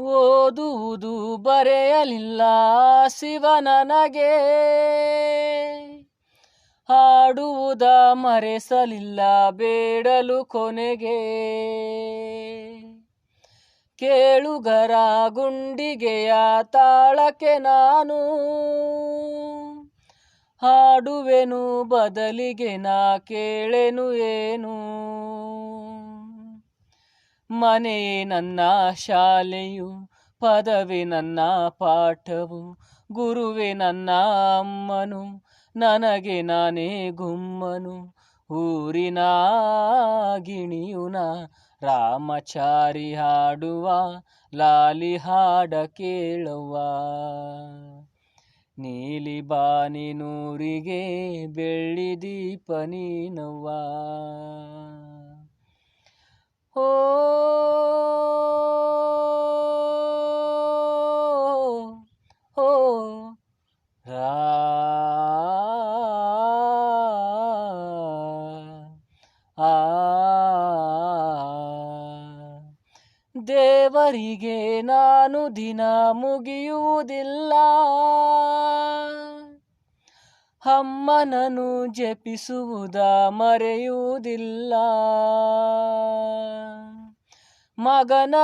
ಓದುವುದು ಬರೆಯಲಿಲ್ಲ ಶಿವ ನನಗೆ ಹಾಡುವುದ ಮರೆಸಲಿಲ್ಲ ಬೇಡಲು ಕೊನೆಗೆ. ಕೇಳುಗರ ಗುಂಡಿಗೆಯ ತಾಳಕ್ಕೆ ನಾನು ಹಾಡುವೆನು ಬದಲಿಗೆ ನಾ ಕೇಳೆನು ಏನು? ಮನೆಯೇ ನನ್ನ ಶಾಲೆಯು, ಪದವಿ ನನ್ನ ಪಾಠವು, ಗುರುವೆ ನನ್ನ ಅಮ್ಮನು, ನನಗೆ ನಾನೇ ಗುಮ್ಮನು, ಊರಿನ ಗಿಣಿಯುನ ರಾಮಚಾರಿ ಹಾಡುವ, ಲಾಲಿ ಹಾಡ ಕೇಳುವ. ನೀಲಿ ಬಾನಿ ನೂರಿಗೆ ಬೆಳ್ಳಿ ದೀಪ ನೀನವ್ವ ದೇವರಿಗೆ ನಾನು ದಿನ ಮುಗಿಯುವುದಿಲ್ಲ. ಅಮ್ಮನನು ಜಪಿಸುವುದ ಮರೆಯುವುದಿಲ್ಲ. ಮಗನ